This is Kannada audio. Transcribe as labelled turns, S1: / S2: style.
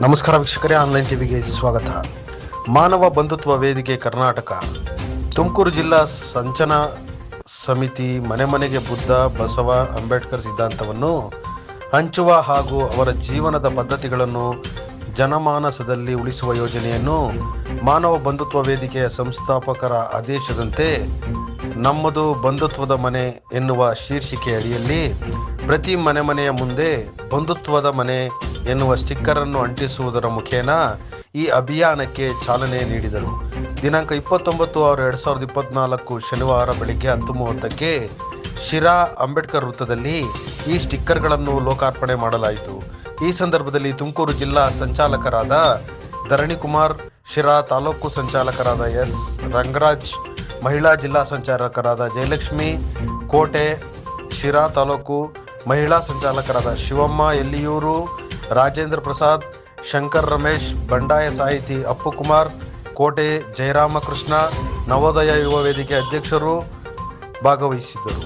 S1: ನಮಸ್ಕಾರ ವೀಕ್ಷಕರೇ ಆನ್ಲೈನ್ ಟಿವಿಗೆ ಸ್ವಾಗತ. ಮಾನವ ಬಂಧುತ್ವ ವೇದಿಕೆ ಕರ್ನಾಟಕ. ತುಮಕೂರು ಜಿಲ್ಲಾ ಸಂಚನ ಸಮಿತಿ ಮನೆ ಮನೆಗೆ ಬುದ್ಧ ಬಸವ ಅಂಬೇಡ್ಕರ್ ಸಿದ್ಧಾಂತವನ್ನು ಹಂಚುವ ಹಾಗೂ ಅವರ ಜೀವನದ ಪದ್ಧತಿಗಳನ್ನು ಜನಮಾನಸದಲ್ಲಿ ಉಳಿಸುವ ಯೋಜನೆಯನ್ನು ಮಾನವ ಬಂಧುತ್ವ ವೇದಿಕೆಯ ಸಂಸ್ಥಾಪಕರ ಆದೇಶದಂತೆ ನಮ್ಮದು ಬಂಧುತ್ವದ ಮನೆ ಎನ್ನುವ ಶೀರ್ಷಿಕೆ ಅಡಿಯಲ್ಲಿ ಪ್ರತಿ ಮನೆ ಮನೆಯ ಮುಂದೆ ಬಂಧುತ್ವದ ಮನೆ ಎನ್ನುವ ಸ್ಟಿಕ್ಕರ್ ಅನ್ನು ಅಂಟಿಸುವುದರ ಮುಖೇನ ಈ ಅಭಿಯಾನಕ್ಕೆ ಚಾಲನೆ ನೀಡಿದರು. ದಿನಾಂಕ ಇಪ್ಪತ್ತೊಂಬತ್ತು ಆರು ಎರಡ್ ಸಾವಿರದ ಇಪ್ಪತ್ನಾಲ್ಕು ಶನಿವಾರ ಬೆಳಿಗ್ಗೆ ಹತ್ತು ಮೂವತ್ತಕ್ಕೆ ಶಿರಾ ಅಂಬೇಡ್ಕರ್ ವೃತ್ತದಲ್ಲಿ ಈ ಸ್ಟಿಕ್ಕರ್ಗಳನ್ನು ಲೋಕಾರ್ಪಣೆ ಮಾಡಲಾಯಿತು. ಈ ಸಂದರ್ಭದಲ್ಲಿ ತುಮಕೂರು ಜಿಲ್ಲಾ ಸಂಚಾಲಕರಾದ ಧರಣಿ ಕುಮಾರ್ ಶಿರಾ ತಾಲೂಕು ಸಂಚಾಲಕರಾದ ಎಸ್. ರಂಗರಾಜ್, ಮಹಿಳಾ ಜಿಲ್ಲಾ ಸಂಚಾಲಕರಾದ ಜಯಲಕ್ಷ್ಮಿ, ಕೋಟೆ, ಶಿರಾ ತಾಲೂಕು ಮಹಿಳಾ ಸಂಚಾಲಕರಾದ ಶಿವಮ್ಮ, ಎಲ್ಲಿಯೂರು, ರಾಜೇಂದ್ರ ಪ್ರಸಾದ್, ಶಂಕರ್ ರಮೇಶ್, ಬಂಡಾಯ ಸಾಹಿತಿ ಅಪ್ಪು ಕುಮಾರ್ ಕೋಟೆ ಜಯರಾಮಕೃಷ್ಣ, ನವೋದಯ ಯುವ ವೇದಿಕೆ ಅಧ್ಯಕ್ಷರು ಭಾಗವಹಿಸಿದ್ದರು.